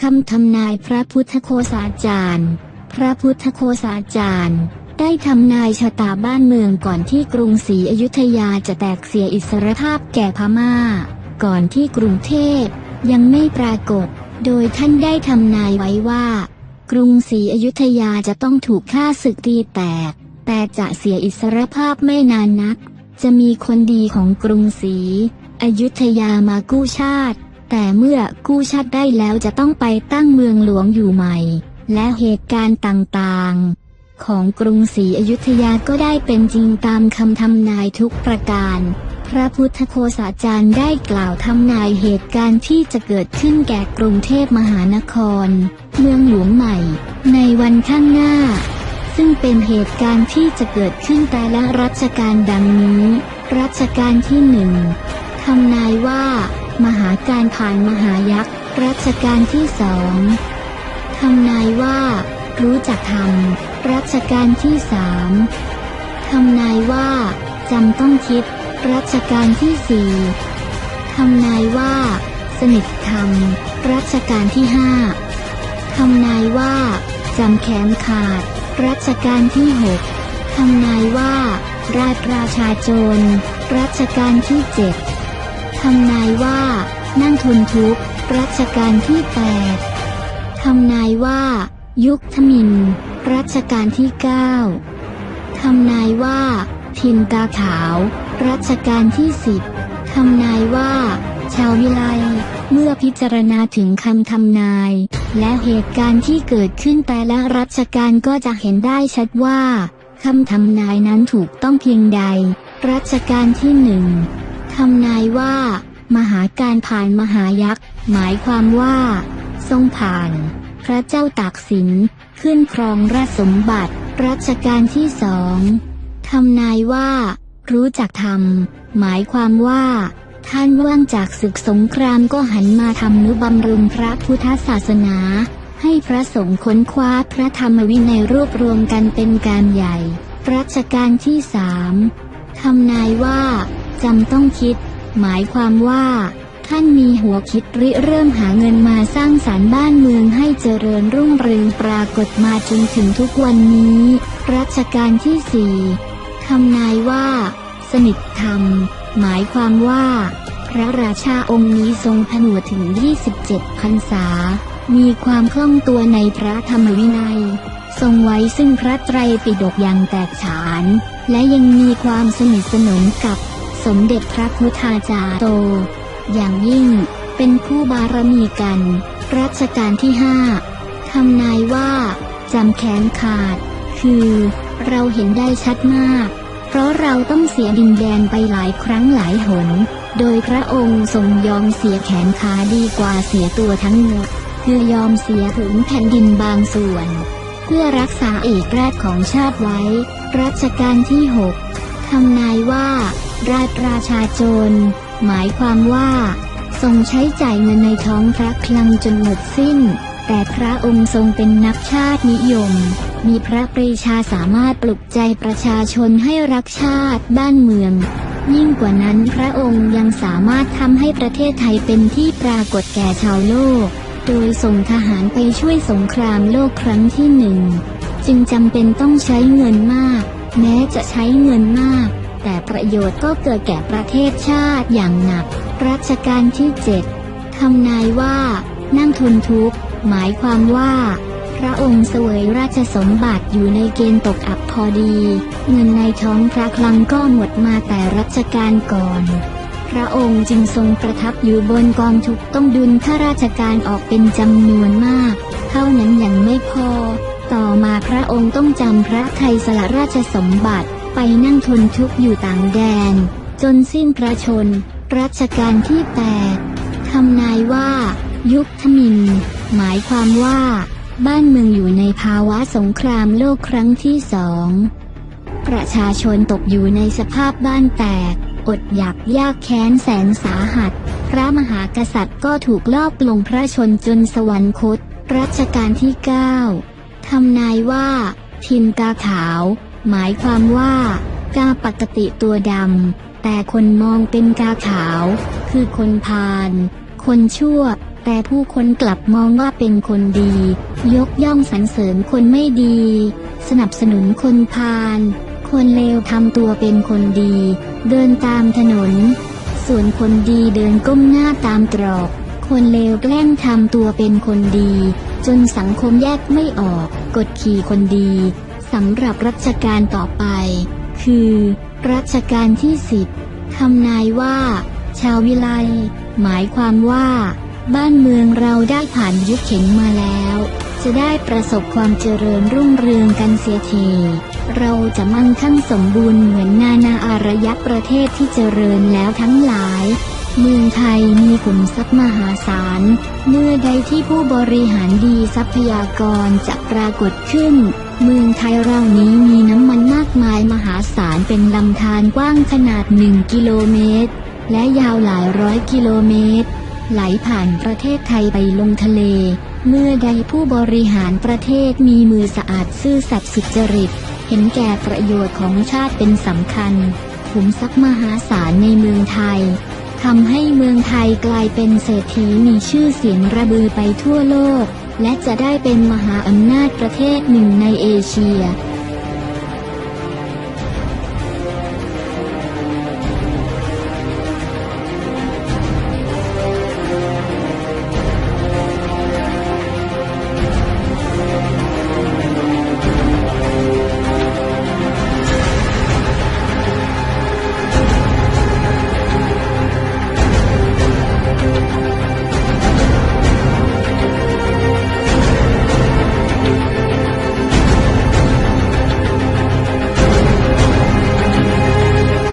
คำทำนายพระพุทธโคสาจารย์ พระพุทธโคสาจารย์ ได้ทำนายชะตาบ้านเมืองก่อนที่กรุงศรีอยุธยาจะแตกเสียอิสรภาพแก่พม่า ก่อนที่กรุงเทพยังไม่ปรากฏ โดยท่านได้ทำนายไว้ว่า กรุงศรีอยุธยาจะต้องถูกฆ่าศึกตีแตก แต่จะเสียอิสรภาพไม่นานนัก จะมีคนดีของกรุงศรีอยุธยามากู้ชาติ แต่เมื่อกู้ชาติได้แล้วจะต้องไปตั้งเมืองหลวงอยู่ใหม่ และเหตุการณ์ต่างๆ ของกรุงศรีอยุธยาก็ได้เป็นจริงตามคำทำนายทุกประการ พระพุทธโคสาจารย์ได้กล่าวทำนายเหตุการณ์ที่จะเกิดขึ้นแก่กรุงเทพมหานคร เมืองหลวงใหม่ ในวันข้างหน้า ซึ่งเป็นเหตุการณ์ที่จะเกิดขึ้นแต่ละรัชกาลดังนี้ รัชกาลที่หนึ่งทำนายว่า มหาการผ่านมหายักษ์รัชกาลที่สองทำนายว่า รู้จักธรรมรัชกาลที่สามทำนายว่าจำต้องคิด รัชกาลที่สี่ทำนายว่า สนิทธรรม รัชกาลที่ห้าทำนายว่าจำแขนขาด รัชกาลที่หกทำนายว่า ราชราชาโจร รัชกาลที่เจ็ด ทำนายว่า นั่งทนทุกข์รัชกาลที่แปดทำนายว่า ยุคทมินรัชกาลที่เก้าทำนายว่าพินกาขาว รัชกาลที่สิบทำนายว่า ชาววิไลเมื่อพิจารณาถึงคำทำนาย และเหตุการณ์ที่เกิดขึ้นแต่ละรัชกาลก็จะเห็นได้ชัดว่าคำทำนายนั้นถูกต้องเพียงใด รัชกาลที่หนึ่ง ทำนายว่า มหาการผ่านมหายักษ์ หมายความว่า ทรงผ่าน พระเจ้าตากสิน ขึ้นครองราชสมบัติรัชกาลที่สองทำนายว่า รู้จักธรรมหมายความว่า ท่านว่างจากศึกสงครามก็หันมาทำนุบำรุงพระพุทธศาสนา ให้พระสงฆ์ค้นคว้าพระธรรมวินัยรวบรวมกันเป็นการใหญ่ รัชกาลที่สามทำนายว่า จำต้องคิด หมายความว่า ท่านมีหัวคิดริเริ่มหาเงินมาสร้างสารรค์บ้านเมืองให้เจริญรุ่งเรืองปรากฏมาจนถึงทุกวันนี้ รัชกาลที่สี่ทำนายว่า สนิทธรรม หมายความว่า พระราชาองค์นี้ทรงผนวดถึง 27พรรษา มีความคล่องตัวในพระธรรมวินัยทรงไว้ซึ่งพระไตรปิฎกอย่างแตกฉาน และยังมีความสนิทสนมกับ สมเด็จพระพุทธาจารย์โต อย่างยิ่ง เป็นคู่บารมีกัน รัชกาลที่ห้าทำนายว่าจำแขนขาด คือเราเห็นได้ชัดมาก เพราะเราต้องเสียดินแดนไปหลายครั้งหลายหน โดยพระองค์ทรงยอมเสียแขนขาดีกว่าเสียตัวทั้งหมดคือยอมเสียถึงแผ่นดินบางส่วน เพื่อรักษาเอกราชของชาติไว้ รัชกาลที่หกทำนายว่า ราชราชาโจร หมายความว่า ทรงใช้จ่ายเงินในท้องพระคลังจนหมดสิ้น แต่พระองค์ทรงเป็นนักชาตินิยม มีพระปรีชาสามารถปลุกใจประชาชนให้รักชาติบ้านเมือง ยิ่งกว่านั้นพระองค์ยังสามารถทำให้ประเทศไทยเป็นที่ปรากฏแก่ชาวโลก โดยส่งทหารไปช่วยสงครามโลกครั้งที่หนึ่ง จึงจำเป็นต้องใช้เงินมาก แม้จะใช้เงินมาก แต่ประโยชน์ก็เกิดแก่ประเทศชาติอย่างหนัก รัชกาลที่เจ็ดทำนายว่า นั่งทนทุกข์ หมายความว่า พระองค์เสวยราชสมบัติอยู่ในเกณฑ์ตกอับพอดี เงินในท้องพระคลังก็หมดมาแต่รัชกาลก่อน พระองค์จึงทรงประทับอยู่บนกองทุกต้องดุลข้าราชการออกเป็นจำนวนมาก เท่านั้นยังไม่พอ ต่อมาพระองค์ต้องจำพระไทยสละราชสมบัติ ไปนั่งทนทุกข์อยู่ต่างแดน จนสิ้นพระชน รัชกาลที่แปดทำนายว่า ยุคทมิน หมายความว่า บ้านเมืองอยู่ในภาวะสงครามโลกครั้งที่สองประชาชนตกอยู่ในสภาพบ้านแตก อดอยากยากแค้นแสนสาหัส พระมหากษัตริย์ก็ถูกลอบลงพระชนจนสวรรคต รัชกาลที่เก้าทำนายว่า ทิมกาขาว หมายความว่า กาปกติตัวดำ แต่คนมองเป็นกาขาว คือคนพาลคนชั่ว แต่ผู้คนกลับมองว่าเป็นคนดี ยกย่องสรรเสริญคนไม่ดี สนับสนุนคนพาลคนเลวทำตัวเป็นคนดี เดินตามถนน ส่วนคนดีเดินก้มหน้าตามตรอก คนเลวแกล้งทำตัวเป็นคนดี จนสังคมแยกไม่ออก กดขี่คนดี สำหรับรัชกาลต่อไป คือ รัชกาลที่สิบทำนายว่า ชาววิไลหมายความว่า บ้านเมืองเราได้ผ่านยุคเข็นมาแล้ว จะได้ประสบความเจริญรุ่งเรืองกันเสียทีเราจะมั่งคั่งสมบูรณ์เหมือนนานาอารยประเทศที่เจริญแล้วทั้งหลาย เมืองไทยมีขุมทรัพย์มหาศาล เมื่อใดที่ผู้บริหารดีทรัพยากรจะปรากฏขึ้น เมืองไทยเรานี้มีน้ำมันมากมายมหาศาลเป็นลำธารกว้างขนาดหนึ่งกิโลเมตร และยาวหลายร้อยกิโลเมตร ไหลผ่านประเทศไทยไปลงทะเล เมื่อใดผู้บริหารประเทศมีมือสะอาดซื่อสัตย์สุจริต เห็นแก่ประโยชน์ของชาติเป็นสำคัญขุมทรัพย์มหาศาลในเมืองไทยทำให้เมืองไทยกลายเป็นเศรษฐีมีชื่อเสียงระบือไปทั่วโลก และจะได้เป็นมหาอำนาจประเทศหนึ่งในเอเชีย